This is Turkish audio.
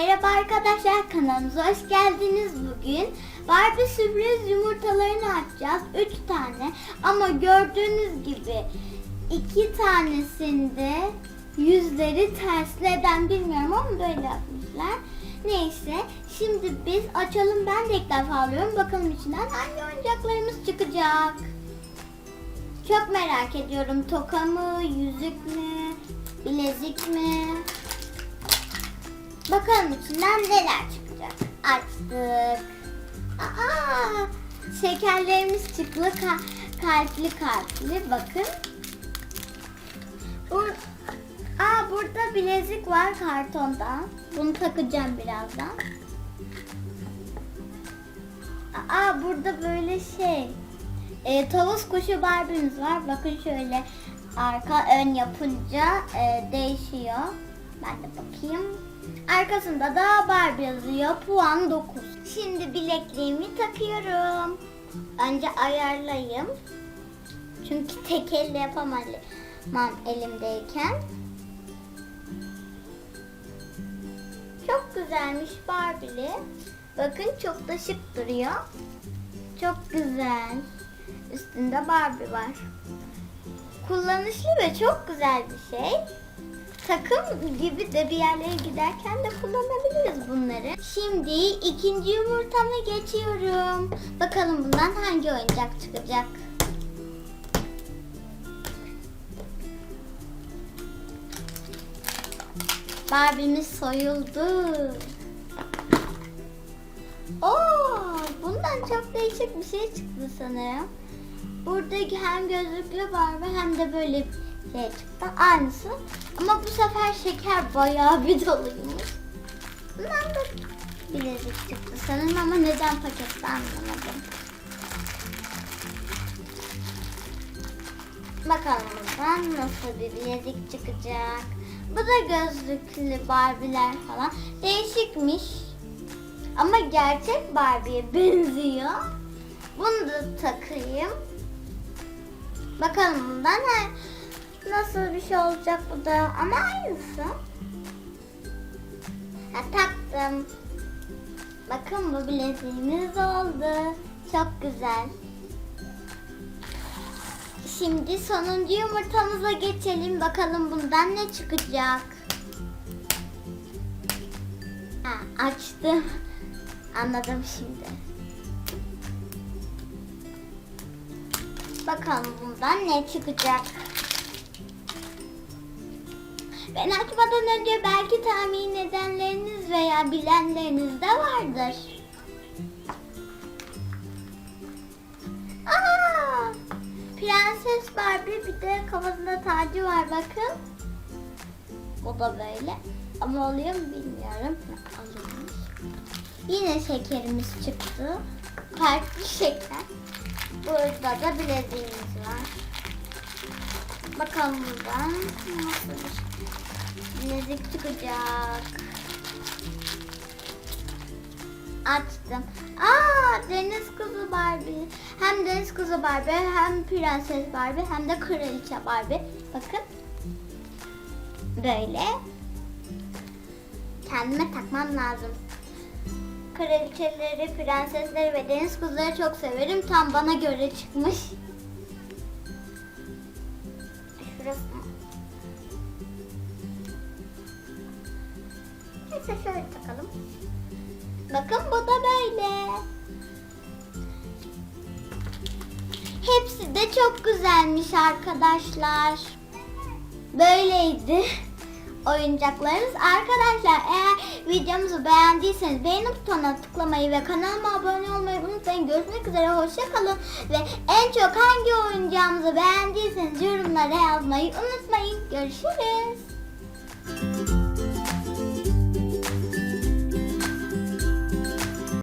Merhaba arkadaşlar kanalımıza hoş geldiniz bugün. Barbie sürpriz yumurtalarını açacağız. 3 tane ama gördüğünüz gibi iki tanesinde yüzleri ters. Neden bilmiyorum ama böyle yapmışlar. Neyse şimdi biz açalım ben de ilk defa alıyorum. Bakalım içinden hangi oyuncaklarımız çıkacak. Çok merak ediyorum. Toka mı, yüzük mü, bilezik mi? Bakalım içinden neler çıkacak. Açtık. Aa, şekerlerimiz çıktı. Ka- kalpli kalpli. Bakın. Bur Aa, burada bilezik var kartondan. Bunu takacağım birazdan. Aa, burada böyle şey. E, tavus kuşu Barbie'miz var. Bakın şöyle arka ön yapınca e, değişiyor. Ben de bakayım. Arkasında da Barbie yazıyor. Puan 9. Şimdi bilekliğimi takıyorum. Önce ayarlayayım. Çünkü tek elle yapamam elimdeyken. Çok güzelmiş Barbie'li. Bakın çok da şık duruyor. Çok güzel. Üstünde Barbie var. Kullanışlı ve çok güzel bir şey. Takım gibi de bir yerlere giderken de kullanabiliriz bunları. Şimdi ikinci yumurtama geçiyorum. Bakalım bundan hangi oyuncak çıkacak. Barbie'miz soyuldu. Oo, bundan çok değişik bir şey çıktı sanırım. Buradaki hem gözlüklü Barbie hem de böyle şey çıktı. Aynısı. Ama bu sefer şeker bayağı bir doluymuş. Bundan da bilezik çıktı sanırım ama neden pakette anlamadım. Bakalım buradan nasıl bir bilezik çıkacak. Bu da gözlüklü Barbie'ler falan. Değişikmiş. Ama gerçek Barbie'ye benziyor. Bunu da takayım. Bakalım bundan ne, nasıl bir şey olacak bu da ama aynısı. Ha, taktım. Bakın bu bileziğimiz oldu. Çok güzel. Şimdi sonuncu yumurtamıza geçelim. Bakalım bundan ne çıkacak. Ha, açtım. Anladım şimdi. Bakalım bundan ne çıkacak. Ben açmadan önce belki tahmin edenleriniz veya bilenleriniz de vardır. Aa! Prenses Barbie bir de kafasında tacı var bakın. O da böyle. Ama oluyor mu bilmiyorum. Alıyormuş. Yine şekerimiz çıktı. Farklı şeker. Burada da bileziğimiz var. Bakalım buradan nasıl bilezik çıkacak. Açtım. Aa deniz kızı Barbie. Hem deniz kızı Barbie hem prenses Barbie hem de kraliçe Barbie. Bakın. Böyle. Kendime takmam lazım. Kraliçeleri, prensesleri ve deniz kızları çok severim. Tam bana göre çıkmış. Mı? Neyse şöyle takalım. Bakın bu da böyle. Hepsi de çok güzelmiş arkadaşlar. Böyleydi oyuncaklarımız. Arkadaşlar eğer videomuzu beğendiyseniz beğeni butonuna tıklamayı ve kanalıma abone olmayı unutmayın. Görüşmek üzere hoşçakalın ve en çok hangi oyuncağımızı beğendiyseniz yorumlara yazmayı unutmayın. Görüşürüz.